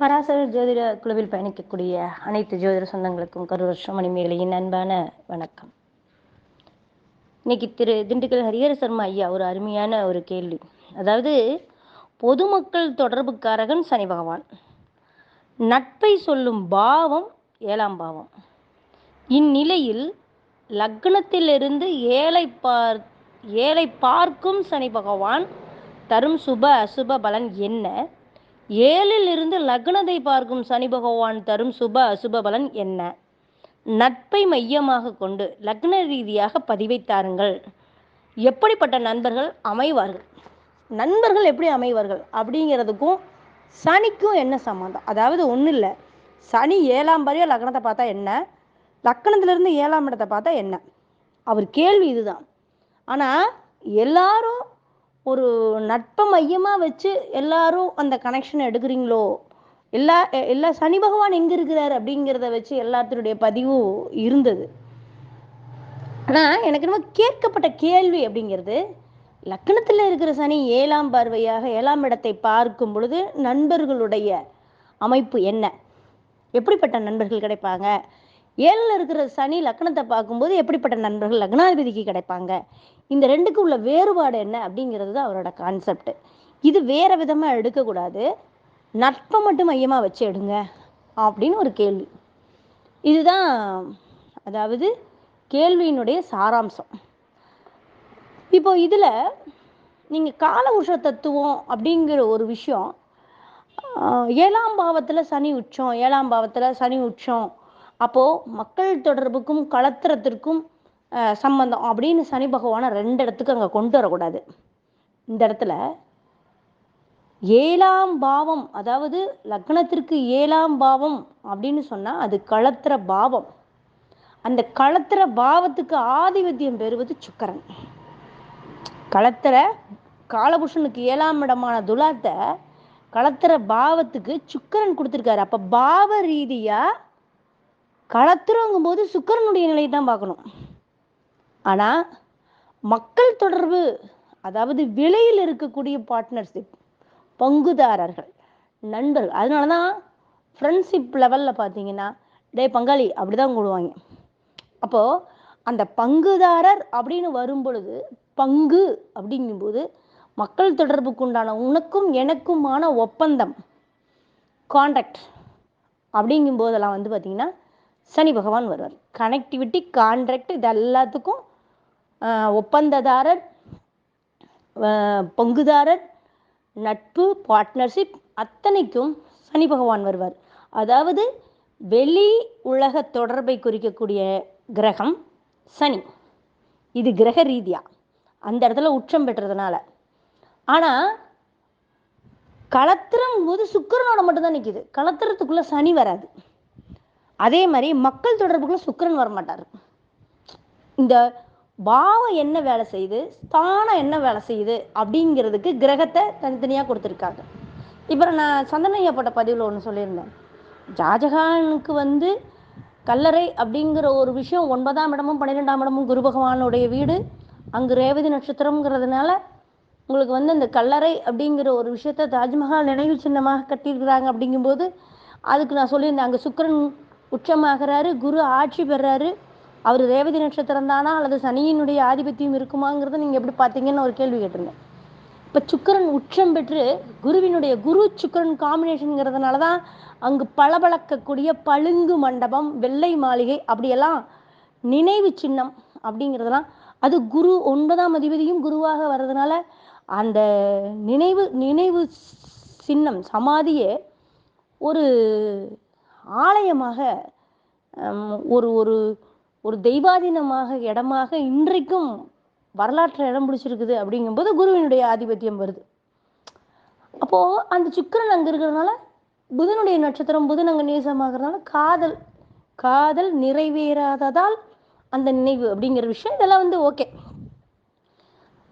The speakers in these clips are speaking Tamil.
பராசர ஜோதிட குழுவில் பயணிக்கக்கூடிய அனைத்து ஜோதிட சொந்தங்களுக்கும் கரூர் மணிமேகலையின் அன்பான வணக்கம். இன்னைக்கு திரு திண்டுக்கல் ஹரிஹர சர்மா ஐயா ஒரு அருமையான ஒரு கேள்வி. அதாவது பொதுமக்கள் தொடர்புக்காரகன் சனி பகவான். நட்பை சொல்லும் பாவம் ஏழாம் பாவம். இந்நிலையில் லக்னத்திலிருந்து ஏழை பார் ஏழை பார்க்கும் சனி பகவான் தரும் சுப அசுப பலன் என்ன? ஏழில் இருந்து லக்னத்தை பார்க்கும் சனி பகவான் தரும் சுப அசுப பலன் என்ன? நட்பை மையமாக கொண்டு லக்ன ரீதியாக பதிவை தாருங்கள். எப்படிப்பட்ட நண்பர்கள் அமைவார்கள்? நண்பர்கள் எப்படி அமைவார்கள்? அப்படிங்கிறதுக்கும் சனிக்கும் என்ன சம்மந்தம் அதாவது ஒன்றும் இல்லை. சனி ஏழாம் பாரியா லக்னத்தை பார்த்தா என்ன? லக்கணத்திலிருந்து ஏழாம் இடத்தை பார்த்தா என்ன? அவர் கேள்வி இதுதான். ஆனால் எல்லாரும் ஒரு நட்பை மையமாக வச்சு எல்லாரும் அந்த கனெக்ஷன் எடுக்கிறீங்களோ? எல்லா எல்லா சனி பகவான் எங்கே இருக்கிறார் அப்படிங்கிறத வச்சு எல்லாத்தினுடைய பதிவும் இருந்தது. ஆனால் எனக்கு நம்ம கேட்கப்பட்ட கேள்வி அப்படிங்கிறது லக்கணத்தில் இருக்கிற சனி ஏழாம் பார்வையாக ஏழாம் இடத்தை பார்க்கும் பொழுது நண்பர்களுடைய அமைப்பு என்ன? எப்படிப்பட்ட நண்பர்கள் கிடைப்பாங்க? ஏழில் இருக்கிற சனி லக்னத்தை பார்க்கும்போது எப்படிப்பட்ட நண்பர்கள்? லக்னாதிபதிக்கு கிடைப்பாங்க. இந்த ரெண்டுக்கு உள்ள வேறுபாடு என்ன அப்படிங்கிறது தான் அவரோட கான்செப்ட் இது வேற விதமாக எடுக்கக்கூடாது. நட்பை மட்டும் மையமாக வச்சு எடுங்க அப்படின்னு ஒரு கேள்வி. இதுதான் அதாவது கேள்வியினுடைய சாராம்சம். இப்போ இதில் நீங்கள் கால உஷ தத்துவம் அப்படிங்கிற ஒரு விஷயம் ஏழாம் பாவத்தில் சனி உச்சம் ஏழாம் பாவத்தில் சனி உச்சம் அப்போது மக்கள் தொடர்புக்கும் களத்திரத்திற்கும் சம்பந்தம் அப்படின்னு சனி பகவானை ரெண்டு இடத்துக்கு அங்கே கொண்டு வரக்கூடாது. இந்த இடத்துல ஏழாம் பாவம் அதாவது லக்னத்திற்கு ஏழாம் பாவம் அப்படின்னு சொன்னால் அது களத்திர பாவம். அந்த களத்திர பாவத்துக்கு ஆதிபத்தியம் பெறுவது சுக்கரன். களத்திர காலபுஷனுக்கு ஏழாம் இடமான துலாத்தை களத்திர பாவத்துக்கு சுக்கரன் கொடுத்துருக்காரு. அப்போ பாவ ரீதியாக களத்துறங்கும் போது சுக்கரனுடைய நிலையை தான் பார்க்கணும். ஆனால் மக்கள் தொடர்பு அதாவது விலையில் இருக்கக்கூடிய பார்ட்னர்ஷிப் பங்குதாரர்கள் நண்பர்கள் அதனால தான் ஃப்ரெண்ட்ஷிப் லெவலில் பார்த்தீங்கன்னா டே பங்காளி அப்படி தான் கூடுவாங்க. அப்போது அந்த பங்குதாரர் அப்படின்னு வரும் பொழுது பங்கு அப்படிங்கும்போது மக்கள் தொடர்புக்கு உண்டான உனக்கும் எனக்குமான ஒப்பந்தம் கான்டாக்ட் அப்படிங்கும்போதெல்லாம் வந்து பார்த்திங்கன்னா சனி பகவான் வருவார். கனெக்டிவிட்டி கான்ட்ராக்ட் இது எல்லாத்துக்கும் ஒப்பந்ததாரர் பங்குதாரர் நட்பு பார்ட்னர்ஷிப் அத்தனைக்கும் சனி பகவான் வருவார். அதாவது வெளி உலக தொடர்பை குறிக்கக்கூடிய கிரகம் சனி. இது கிரக ரீதியாக அந்த இடத்துல உச்சம் பெற்றதுனால. ஆனால் களத்திரம் போது சுக்கரனோட மட்டும்தான் நிற்கிது களத்திரத்துக்குள்ளே சனி வராது. அதே மாதிரி மக்கள் தொடர்புக்குள்ள சுக்கரன் வரமாட்டார். இந்த பாவம் என்ன வேலை செய்யுது ஸ்தானம் என்ன வேலை செய்யுது அப்படிங்கிறதுக்கு கிரகத்தை தனித்தனியாக கொடுத்துருக்காங்க. இப்போ நான் சந்தனையா போட்ட பதிவில் ஒன்று சொல்லியிருந்தேன். ஷாஜஹானுக்கு வந்து கல்லறை அப்படிங்கிற ஒரு விஷயம் ஒன்பதாம் இடமும் பன்னிரெண்டாம் இடமும் குரு பகவானுடைய வீடு அங்கு ரேவதி நட்சத்திரங்கிறதுனால உங்களுக்கு வந்து இந்த கல்லறை அப்படிங்கிற ஒரு விஷயத்த தாஜ்மஹால் நினைவு சின்னமாக கட்டியிருக்கிறாங்க அப்படிங்கும்போது அதுக்கு நான் சொல்லியிருந்தேன் அங்கே சுக்கரன் உச்சமாகிறாரு குரு ஆட்சி பெறாரு. அவர் ரேவதி நட்சத்திரம் தானா அல்லது சனியினுடைய ஆதிபத்தியம் இருக்குமாங்கிறத நீங்கள் எப்படி பார்த்தீங்கன்னு ஒரு கேள்வி கேட்டிருந்தேன். இப்போ சுக்கரன் உச்சம் பெற்று குருவினுடைய குரு சுக்கரன் காம்பினேஷனுங்கிறதுனால தான் அங்கு பளபளக்கக்கூடிய பழுங்கு மண்டபம் வெள்ளை மாளிகை அப்படியெல்லாம் நினைவு சின்னம் அப்படிங்கிறதெல்லாம் அது குரு ஒன்பதாம் அதிபதியும் குருவாக வர்றதுனால அந்த நினைவு நினைவு சின்னம் சமாதியே ஒரு ஆலயமாக ஒரு ஒரு ஒரு தெய்வாதீனமாக இடமாக இன்றைக்கும் வரலாற்றில் இடம் பிடிச்சிருக்குது அப்படிங்கும்போது குருவினுடைய ஆதிபத்தியம் வருது. அப்போது அந்த சுக்கரன் அங்கே இருக்கிறதுனால புதனுடைய நட்சத்திரம் புதன் அங்கே நேசமாகறதுனால காதல் காதல் நிறைவேறாததால் அந்த நினைவு அப்படிங்கிற விஷயம் இதெல்லாம் வந்து ஓகே.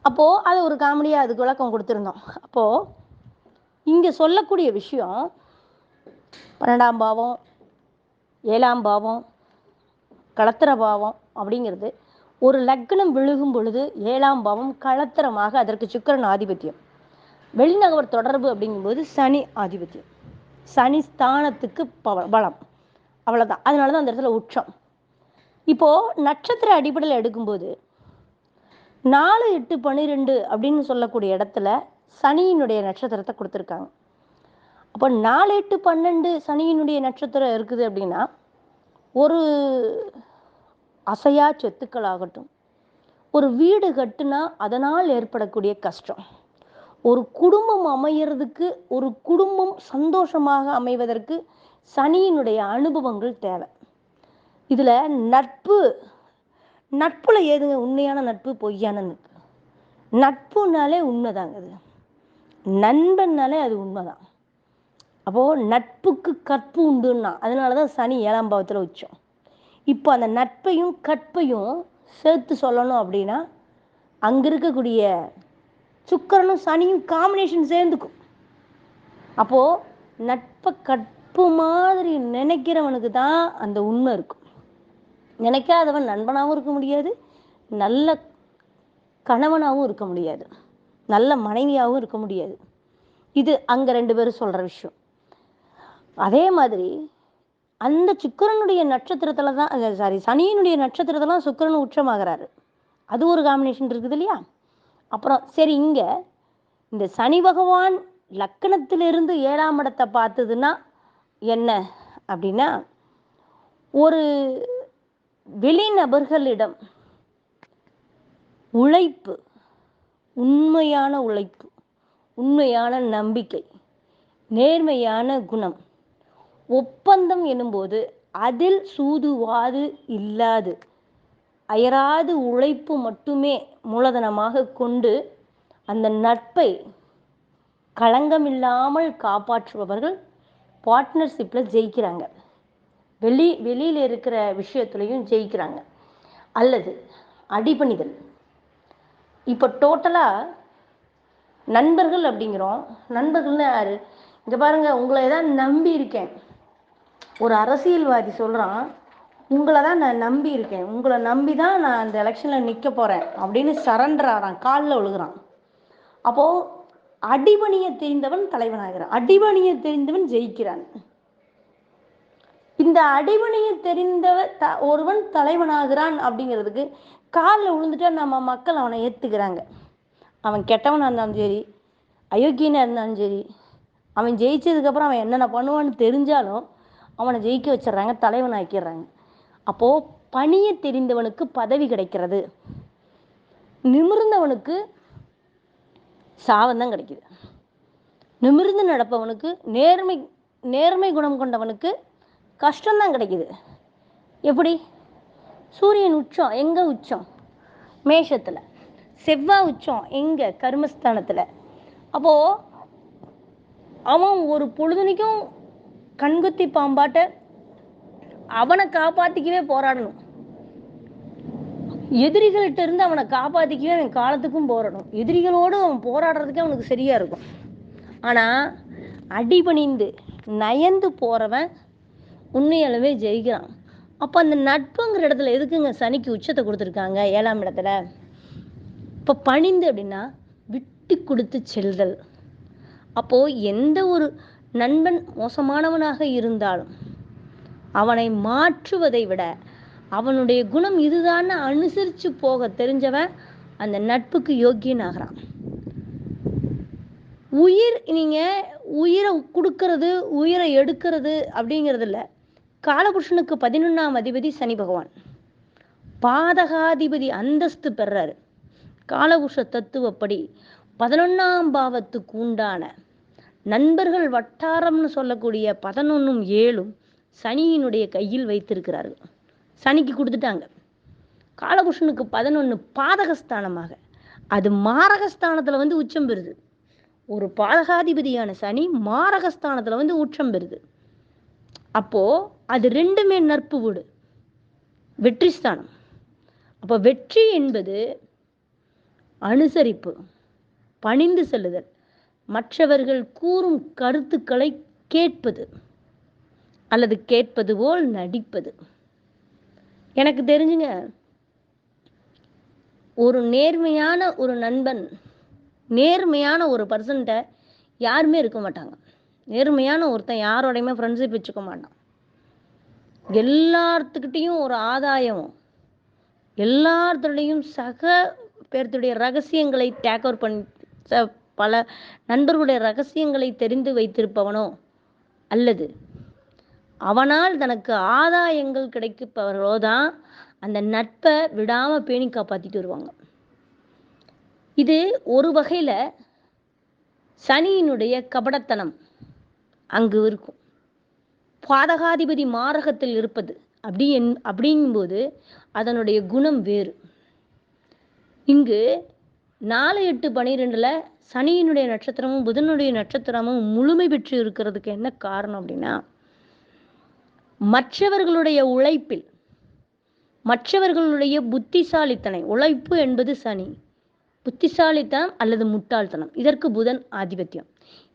அப்போது அது ஒரு காமெடியாக அதுக்கு விளக்கம் கொடுத்துருந்தோம். அப்போது இங்கே சொல்லக்கூடிய விஷயம் பன்னெண்டாம் பாவம் ஏழாம் பாவம் களத்திர பாவம் அப்படிங்கிறது. ஒரு லக்னம் விழுகும் பொழுது ஏழாம் பாவம் களத்திரமாக அதற்கு சுக்கிரன் ஆதிபத்தியம். வெளிநகர் தொடர்பு அப்படிங்கும்போது சனி ஆதிபத்தியம். சனி ஸ்தானத்துக்கு பவ- பலம். அவ்வளோதான் அதனால தான் அந்த இடத்துல உச்சம். இப்போது நட்சத்திர அடிப்படையில் எடுக்கும்போது நாலு எட்டு பன்னிரெண்டு அப்படின்னு சொல்லக்கூடிய இடத்துல சனியினுடைய நட்சத்திரத்தை கொடுத்துருக்காங்க. அப்போ நாலு எட்டு பன்னெண்டு சனியினுடைய நட்சத்திரம் இருக்குது அப்படின்னா ஒரு அசையா சொத்துக்கள் ஆகட்டும் ஒரு வீடு கட்டுனா அதனால் ஏற்படக்கூடிய கஷ்டம். ஒரு குடும்பம் அமையிறதுக்கு ஒரு குடும்பம் சந்தோஷமாக அமைவதற்கு சனியினுடைய அனுபவங்கள் தேவை. இதில் நட்பு நட்பில் ஏதுங்க உண்மையான நட்பு? பொய்யான நட்பு. நட்புனாலே உண்மைதாங்க அது. நண்பன்னாலே அது உண்மைதான். அப்போது நட்புக்கு கற்பு உண்டுன்னா அதனால தான் சனி ஏழாம் பாவத்தில் உச்சம். இப்போ அந்த நட்பையும் கற்பையும் சேர்த்து சொல்லணும் அப்படின்னா அங்கே இருக்கக்கூடிய சுக்கிரனும் சனியும் காம்பினேஷன் சேர்ந்துக்கும். அப்போது நட்பை கற்பு மாதிரி நினைக்கிறவனுக்கு தான் அந்த உண்மை இருக்கும். நினைக்காதவன் நண்பனாகவும் இருக்க முடியாது நல்ல கணவனாகவும் இருக்க முடியாது நல்ல மனைவியாகவும் இருக்க முடியாது. இது அங்கே ரெண்டு பேரும் சொல்கிற விஷயம். அதே மாதிரி அந்த சுக்கிரனுடைய நட்சத்திரத்தில் தான் சாரி சனியினுடைய நட்சத்திரத்தில் தான் சுக்கரன் உச்சமாகிறாரு. அது ஒரு காம்பினேஷன் இருக்குது இல்லையா? அப்புறம் சரி இங்கே இந்த சனி பகவான் லக்கணத்திலிருந்து ஏழாம் இடத்தை பார்த்ததுன்னா என்ன? அப்படின்னா ஒரு வெளிநபர்களிடம் உழைப்பு உண்மையான உழைப்பு உண்மையான நம்பிக்கை நேர்மையான குணம் ஒப்பந்தம் எனும்போது அதில் சூதுவாது இல்லாது. அயராது உழைப்பு மட்டுமே மூலதனமாக கொண்டு அந்த நட்பை களங்கமில்லாமல் காப்பாற்றுபவர்கள் பார்ட்னர்ஷிப்பில் ஜெயிக்கிறாங்க. வெளி வெளியில் இருக்கிற விஷயத்துலையும் ஜெயிக்கிறாங்க. அல்லது அடிபணிதல். இப்போ டோட்டலாக நண்பர்கள் அப்படிங்கிறோம். நண்பர்கள்னு யார்? இங்கே பாருங்கள் உங்களை தான் நம்பி இருக்கேன். ஒரு அரசியல்வாதி சொல்கிறான் உங்களை தான் நான் நம்பி இருக்கேன். உங்களை நம்பி தான் நான் அந்த எலெக்ஷனில் நிற்க போகிறேன் அப்படின்னு சரண்டர் ஆகிறான் காலில் ஒழுகிறான். அப்போது அடிபணிய தெரிந்தவன் தலைவனாகிறான். அடிபணிய தெரிந்தவன் ஜெயிக்கிறான். இந்த அடிபணிய தெரிந்தவ த ஒருவன் தலைவனாகிறான் அப்படிங்கிறதுக்கு காலில் விழுந்துட்டா நம்ம மக்கள் அவனை ஏற்றுக்கிறாங்க அவன் கெட்டவனாக இருந்தாலும் சரி அயோக்கியனாக இருந்தாலும் சரி அவன் ஜெயிச்சதுக்கப்புறம் அவன் என்னென்ன பண்ணுவான்னு தெரிஞ்சாலும் அவனை ஜெயிக்க வச்சிடுறாங்க தலைவனாக்கிடுறாங்க அப்போது பணிய தெரிந்தவனுக்கு பதவி கிடைக்கிறது. நிமிர்ந்தவனுக்கு சாவந்தான் கிடைக்குது. நிமிர்ந்து நடப்பவனுக்கு நேர்மை நேர்மை குணம் கொண்டவனுக்கு கஷ்டம்தான் கிடைக்குது. எப்படி? சூரியன் உச்சம் எங்கே உச்சம்? மேஷத்தில். செவ்வாய் உச்சம் எங்கே? கர்மஸ்தானத்தில். அப்போது அவன் ஒரு பொழுதுனைக்கும் கண்குத்தி பாம்பாட்ட அவனை காப்பாத்திக்கவே போராடணும். எதிரிகள்கிட்ட இருந்து அவனை காப்பாத்திக்கவே அவன் காலத்துக்கும் போராடணும். எதிரிகளோடு அவன் போராடுறதுக்கே அவனுக்கு சரியா இருக்கும். ஆனா அடிபணிந்து நயந்து போறவன் உண்மையாலுமே ஜெயிக்கிறான். அப்போ அந்த நட்புங்கிற இடத்துல எதுக்குங்க சனிக்கு உச்சத்தை கொடுத்துருக்காங்க ஏழாம் இடத்துல? இப்போ பணிந்து அப்படின்னா விட்டு கொடுத்து செல்தல். அப்போது எந்த ஒரு நண்பன் மோசமானவனாக இருந்தாலும் அவனை மாற்றுவதை விட அவனுடைய குணம் இதுதான் அனுசரித்து போக தெரிஞ்சவன் அந்த நட்புக்கு யோக்கியனாகிறான். உயிர் நீங்கள் உயிரை கொடுக்கறது உயிரை எடுக்கிறது அப்படிங்கிறது இல்ல காலபுருஷனுக்கு பதினொன்றாம் அதிபதி சனி பகவான். பாதகாதிபதி அந்தஸ்து பெறாரு காலபுருஷ தத்துவப்படி பதினொன்றாம் பாவத்துக்கு உண்டான நண்பர்கள் வட்டாரம்னு சொல்லக்கூடிய பதினொன்னும் ஏழும் சனியினுடைய கையில் வைத்திருக்கிறார்கள். சனிக்கு கொடுத்துட்டாங்க. காலபுஷனுக்கு பதினொன்று பாதகஸ்தானமாக. அது மாரகஸ்தானத்தில் வந்து உச்சம் பெறுது. ஒரு பாதகாதிபதியான சனி மாரகஸ்தானத்தில் வந்து உச்சம் பெறுது. அப்போது அது ரெண்டுமே நட்பு வீடு. வெற்றி ஸ்தானம். அப்போ வெற்றி என்பது அனுசரிப்பு பணிந்து செல்லுதல். மற்றவர்கள் கூறும் கருத்துக்களை கேட்பது அல்லது கேட்பது போல் நடிப்பது. எனக்கு தெரிஞ்சுங்க ஒரு நேர்மையான ஒரு நண்பன் நேர்மையான ஒரு பர்சன்ட்ட யாருமே இருக்க மாட்டாங்க. நேர்மையான ஒருத்தன் யாரோடையுமே ஃப்ரெண்ட்ஷிப் வச்சுக்க மாட்டான். எல்லாத்துக்கிட்டேயும் ஒரு ஆதாயம். எல்லாத்துடையும் சக பேர்த்துடைய ரகசியங்களை டேக் ஓவர் பண்ணி ச- பல நண்பர்களுடைய ரகசியங்களை தெரிந்து வைத்திருப்பவனோ அல்லது அவனால் தனக்கு ஆதாயங்கள் கிடைக்கப்பவர்களோ தான் அந்த நட்பை விடாமல் பேணி காப்பாற்றிட்டு வருவாங்க. இது ஒரு வகையில் சனியினுடைய கபடத்தனம் அங்கு இருக்கும். பாதகாதிபதி மாரகத்தில் இருப்பது அப்படி என் அப்படிங்கும்போது அதனுடைய குணம் வேறு. இங்கு நாலு எட்டு பனிரெண்டில் சனியினுடைய நட்சத்திரமும் புதனுடைய நட்சத்திரமும் முழுமை பெற்று இருக்கிறதுக்கு என்ன காரணம் அப்படின்னா மற்றவர்களுடைய உழைப்பில் மற்றவர்களுடைய புத்திசாலித்தனை. உழைப்பு என்பது சனி. புத்திசாலித்தனம் அல்லது முட்டாள்தனம். இதற்கு புதன் ஆதிபத்தியம்.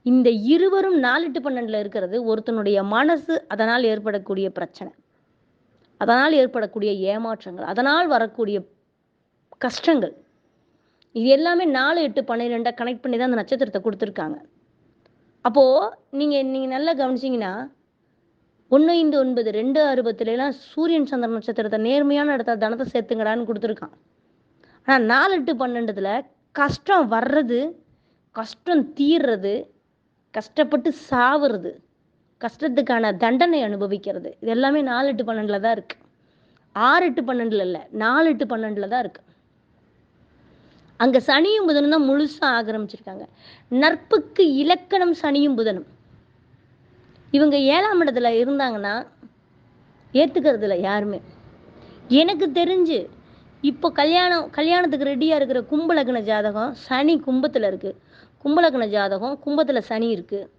இந்த இருவரும் நாலெட்டு பன்னெண்டில் இருக்கிறது ஒருத்தனுடைய மனசு அதனால் ஏற்படக்கூடிய பிரச்சனை. அதனால் ஏற்படக்கூடிய ஏமாற்றங்கள். அதனால் வரக்கூடிய கஷ்டங்கள். இது எல்லாமே நாலு எட்டு பன்னிரெண்டை கனெக்ட் பண்ணி தான் அந்த நட்சத்திரத்தை கொடுத்துருக்காங்க. அப்போது நீங்கள் நீங்கள் நல்லா கவனிச்சிங்கன்னா ஒன்று ஐந்து ஒன்பது ரெண்டு அறுபத்துலலாம் சூரியன் சந்திர நட்சத்திரத்தை நேர்மையான இடத்துல தனத்தை சேர்த்துங்கடான்னு கொடுத்துருக்கான். ஆனால் நாலு எட்டு பன்னெண்டுல கஷ்டம் வர்றது கஷ்டம் தீர்றது கஷ்டப்பட்டு சாவுறது கஷ்டத்துக்கான தண்டனை அனுபவிக்கிறது இது எல்லாமே நாலு எட்டு பன்னெண்டில் தான் இருக்குது ஆறு எட்டு பன்னெண்டுல இல்லை நாலு எட்டு பன்னெண்டில் தான் இருக்குது அங்கே சனியும் புதனும் தான் முழுசாக ஆக்கிரமிச்சிருக்காங்க. நட்புக்கு இலக்கணம் சனியும் புதனும். இவங்க ஏழாம் இடத்துல இருந்தாங்கன்னா ஏத்துக்கிறது இல்லை யாருமே. எனக்கு தெரிஞ்சு இப்போ கல்யாணம் கல்யாணத்துக்கு ரெடியாக இருக்கிற கும்பலக்ன ஜாதகம் சனி கும்பத்தில் இருக்குது கும்பலக்ன ஜாதகம் கும்பத்தில் சனி இருக்குது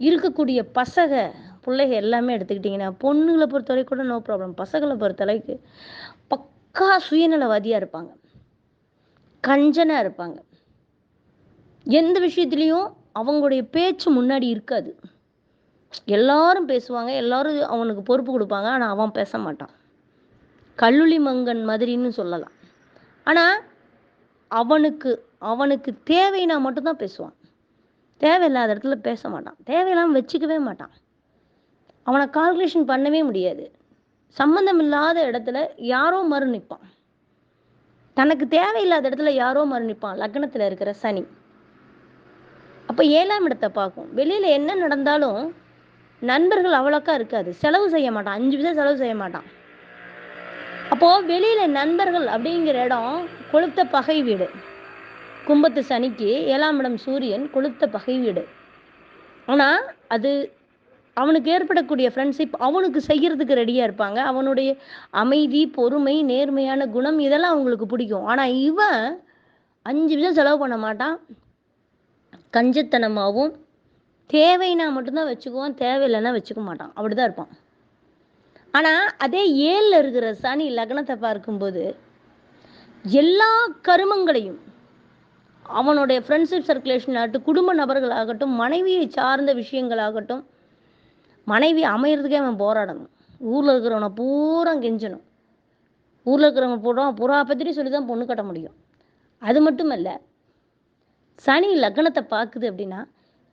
இருக்கக்கூடிய பசக பிள்ளைக எல்லாமே எடுத்துக்கிட்டிங்கன்னா பொண்ணுங்களை பொறுத்தவரை கூட நோ ப்ராப்ளம் பசங்களை பொறுத்தளவுக்கு பக்கா சுயநலவாதியாக இருப்பாங்க. கஞ்சனாக இருப்பாங்க. எந்த விஷயத்துலேயும் அவங்களுடைய பேச்சு முன்னாடி இருக்காது. எல்லாரும் பேசுவாங்க எல்லாரும் அவனுக்கு பொறுப்பு கொடுப்பாங்க ஆனால் அவன் பேச மாட்டான். கல்லுளி மங்கன் மாதிரின்னு சொல்லலாம். ஆனால் அவனுக்கு அவனுக்கு தேவைன்னா மட்டும்தான் பேசுவான். தேவையில்லாத இடத்துல பேச மாட்டான். தேவையில்லாமல் வச்சுக்கவே மாட்டான். அவனை கால்குலேஷன் பண்ணவே முடியாது. சம்மந்தம் இல்லாத இடத்துல யாரோ மறு நிற்பான் தனக்கு தேவையில்லாத இடத்துல யாரோ மரணிப்பான். லக்னத்தில் இருக்கிற சனி. அப்போ ஏழாம் இடத்தை பார்க்கும். வெளியில் என்ன நடந்தாலும் நண்பர்கள் அவ்வளோக்கா இருக்காது. செலவு செய்ய மாட்டான். அஞ்சு பைசா செலவு செய்ய மாட்டான். அப்போது வெளியில் நண்பர்கள் அப்படிங்கிற இடம் கொளுத்த பகை வீடு. கும்பத்து சனிக்கு ஏழாம் இடம் சூரியன் கொளுத்த பகை வீடு. ஆனால் அது அவனுக்கு ஏற்படக்கூடிய ஃப்ரெண்ட்ஷிப் அவனுக்கு செய்கிறதுக்கு ரெடியாக இருப்பாங்க. அவனுடைய அமைதி பொறுமை நேர்மையான குணம் இதெல்லாம் அவங்களுக்கு பிடிக்கும். ஆனால் இவன் அஞ்சு நிமிஷம் செலவு பண்ண மாட்டான். கஞ்சத்தனமாகவும் தேவைன்னா மட்டும்தான் வச்சுக்குவான். தேவையில்லைன்னா வச்சுக்க மாட்டான். அப்படி தான் இருப்பான். ஆனால் அதே ஏழில் இருக்கிற சனி லக்னத்தை பார்க்கும்போது எல்லா கருமங்களையும் அவனுடைய ஃப்ரெண்ட்ஷிப் சர்க்குலேஷன் ஆகட்டும் குடும்ப நபர்களாகட்டும் மனைவியை சார்ந்த விஷயங்களாகட்டும் மனைவி அமையிறதுக்கே அவன் போராடணும். ஊரில் இருக்கிறவனை பூரா கெஞ்சணும். ஊரில் இருக்கிறவங்க பூரா புறா பத்திரி சொல்லி தான் பொண்ணு கட்ட முடியும். அது மட்டும் இல்லை சனி லக்னத்தை பார்க்குது அப்படின்னா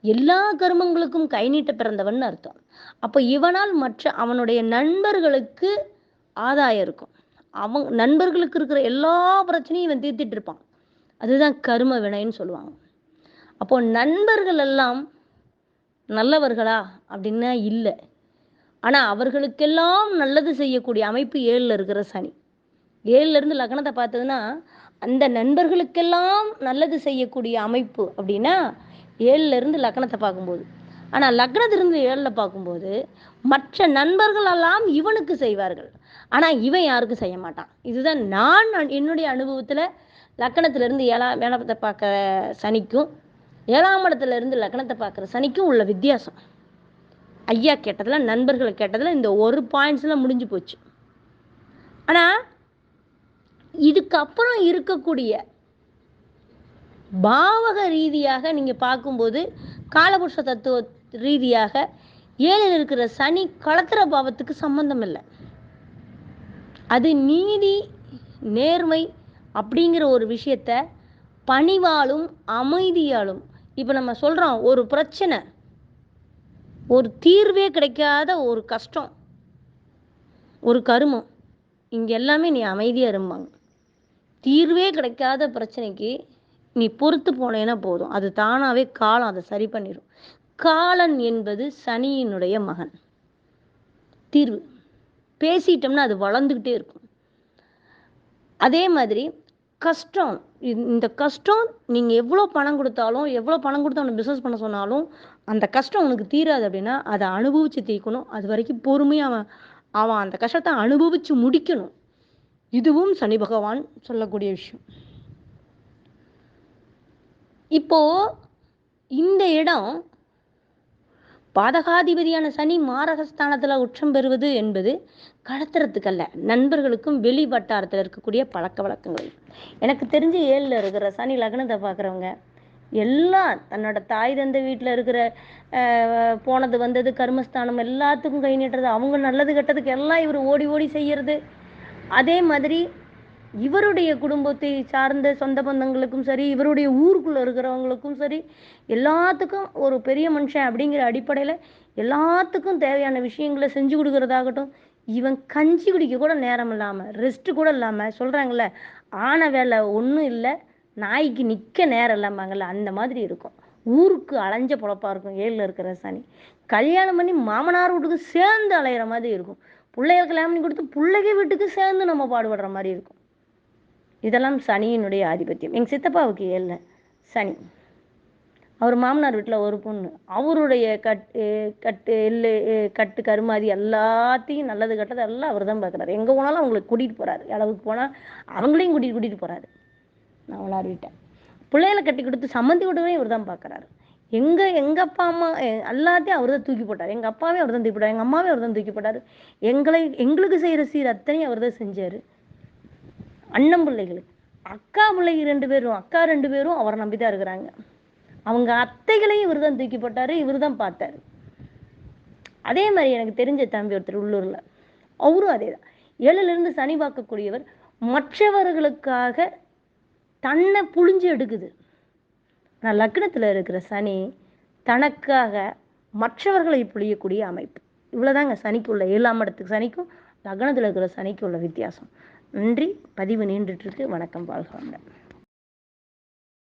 எல்லா கர்மங்களுக்கும் கை நீட்ட பிறந்தவன் அர்த்தம். அப்போ இவனால் மற்ற அவனுடைய நண்பர்களுக்கு ஆதாயம் இருக்கும். அவன் நண்பர்களுக்கு இருக்கிற எல்லா பிரச்சனையும் இவன் தீர்த்திட்டு இருப்பான். அதுதான் கர்ம வினைன்னு சொல்லுவாங்க. அப்போ நண்பர்கள் எல்லாம் நல்லவர்களா? அப்படின்னா இல்லை. ஆனால் அவர்களுக்கெல்லாம் நல்லது செய்யக்கூடிய அமைப்பு ஏழில் இருக்கிற சனி. ஏழுல இருந்து லக்னத்தை பார்த்ததுன்னா அந்த நண்பர்களுக்கெல்லாம் நல்லது செய்யக்கூடிய அமைப்பு அப்படின்னா ஏழுல இருந்து லக்னத்தை பார்க்கும்போது. ஆனால் லக்னத்திலிருந்து ஏழில் பார்க்கும்போது மற்ற நண்பர்களெல்லாம் இவனுக்கு செய்வார்கள். ஆனால் இவன் யாருக்கும் செய்ய மாட்டான். இதுதான் நான் என்னுடைய அனுபவத்தில் லக்கணத்திலிருந்து ஏழாம் ஏழாமத்தை பார்க்குற சனிக்கும் ஏழாம் இடத்துல இருந்து லக்னத்தை பார்க்குற சனிக்கும் உள்ள வித்தியாசம். ஐயா கேட்டதில் நண்பர்களை கேட்டதில் இந்த ஒரு பாயிண்ட்ஸில் முடிஞ்சு போச்சு. ஆனால் இதுக்கப்புறம் இருக்கக்கூடிய பாவக ரீதியாக நீங்கள் பார்க்கும்போது காலபுருஷ தத்துவ ரீதியாக ஏழில் இருக்கிற சனி கலக்கிற பாவத்துக்கு சம்பந்தம் இல்லை அது நீதி நேர்மை அப்படிங்கிற ஒரு விஷயத்த பணிவாலும் அமைதியாலும் இப்போ நம்ம சொல்கிறோம் ஒரு பிரச்சனை ஒரு தீர்வே கிடைக்காத ஒரு கஷ்டம் ஒரு கருமம் இங்கே எல்லாமே நீ அமைதியாக இருப்பாங்க தீர்வே கிடைக்காத பிரச்சனைக்கு நீ பொறுத்து போனேன்னா போதும். அது தானாகவே காலம் அதை சரி பண்ணிடும் காலன் என்பது சனியினுடைய மகன். தீர்வு. பேசிட்டோம்னா அது வளர்ந்துக்கிட்டே இருக்கும். அதே மாதிரி கஷ்டம் இந்த- இந்த கஷ்டம் நீங்கள் எவ்வளோ பணம் கொடுத்தாலும் எவ்வளோ பணம் கொடுத்து அவனை பிஸ்னஸ் பண்ண சொன்னாலும் அந்த கஷ்டம் உனக்கு தீராது அப்படின்னா அதை அனுபவித்து தீர்க்கணும். அது வரைக்கும் பொறுமையாக அவன் அவன் அந்த கஷ்டத்தை அனுபவித்து முடிக்கணும். இதுவும் சனி பகவான் சொல்லக்கூடிய விஷயம். இப்போ இந்த இடம் பாதகாதிபதியான சனி மாரகஸ்தானத்தில் உச்சம் பெறுவது என்பது கடத்துறதுக்கல்ல. நண்பர்களுக்கும் வெளி வட்டாரத்தில் இருக்கக்கூடிய பழக்க வழக்கங்கள். எனக்கு தெரிஞ்ச ஏழில் இருக்கிற சனி லக்னத்தை பார்க்குறவங்க எல்லாம் தன்னோட தாய் தந்தை வீட்டில் இருக்கிற போனது வந்தது கர்மஸ்தானம் எல்லாத்துக்கும் கை நீட்டுறது அவங்க நல்லது கெட்டதுக்கு எல்லாம் இவர் ஓடி ஓடி செய்யறது. அதே மாதிரி இவருடைய குடும்பத்தை சார்ந்த சொந்த பந்தங்களுக்கும் சரி இவருடைய ஊருக்குள்ளே இருக்கிறவங்களுக்கும் சரி எல்லாத்துக்கும் ஒரு பெரிய மனுஷன் அப்படிங்கிற அடிப்படையில் எல்லாத்துக்கும் தேவையான விஷயங்களை செஞ்சு கொடுக்கறதாகட்டும் இவன் கஞ்சி குடிக்க கூட நேரம் இல்லாமல் ரெஸ்ட்டு கூட இல்லாமல் சொல்கிறாங்கல்ல ஆன வேலை ஒன்றும் இல்லை நாய்க்கு நிற்க நேரம் இல்லாமல் அந்த மாதிரி இருக்கும். ஊருக்கு அலைஞ்ச பொழப்பா இருக்கும் ஏழில் இருக்கிற சனி. கல்யாணம் பண்ணி மாமனார் வீட்டுக்கு சேர்ந்து அலையிற மாதிரி இருக்கும். பிள்ளைகள் கல்யாணம் பண்ணி கொடுத்து பிள்ளைக வீட்டுக்கு சேர்ந்து நம்ம பாடுபடுற மாதிரி இருக்கும். இதெல்லாம் சனியினுடைய ஆதிபத்தியம். எங்கள் சித்தப்பாவுக்கு ஏழில் சனி. அவர் மாமனார் வீட்டில் ஒரு பொண்ணு. அவருடைய கட்டு கட்டு எள்ளு கட்டு கருமாதி எல்லாத்தையும் நல்லது கட்டது எல்லாம் அவர் தான் பார்க்குறாரு எங்கே போனாலும் அவங்களுக்கு கூட்டிகிட்டு போகிறாரு அளவுக்கு போனால் அவங்களையும் கூட்டிகிட்டு கூட்டிகிட்டு போகிறாரு மாமனார் வீட்டை பிள்ளைகளை கட்டி கொடுத்து சம்மந்தி விடவே இவர் தான் பார்க்குறாரு எங்கள் எங்கள் அப்பா அம்மா எ- எல்லாத்தையும் அவர் தான் தூக்கி போட்டார். எங்கள் அப்பாவே அவர் தான் தூக்கி போட்டார். எங்கள் அம்மாவே அவர் தான் தூக்கி போட்டார். எங்களை எங்களுக்கு செய்கிற சீர் அத்தனையும் அவர் தான் செஞ்சார். அண்ணன் பிள்ளைகளுக்கு. அக்கா பிள்ளைங்க ரெண்டு பேரும் அக்கா ரெண்டு பேரும் அவரை நம்பி தான் இருக்கிறாங்க. அவங்க அத்தைகளையும் இவர் தான் தூக்கி போட்டார் இவர் தான் பார்த்தாரு. அதே மாதிரி எனக்கு தெரிஞ்ச தம்பி ஒருத்தர் உள்ளூரில் அவரும் அதே தான். ஏழுலேருந்து சனி பார்க்கக்கூடியவர் மற்றவர்களுக்காக தன்னை புழிஞ்சு எடுக்குது. ஆனால் லக்னத்தில் இருக்கிற சனி தனக்காக மற்றவர்களை புழியக்கூடிய அமைப்பு. இவ்வளோதாங்க சனிக்கு உள்ள ஏழாம் இடத்துக்கு சனிக்கும் லக்னத்தில் இருக்கிற சனிக்கு உள்ள வித்தியாசம். நன்றி பதிவு நீண்டுட்டு இருக்கு. வணக்கம் வாழ்க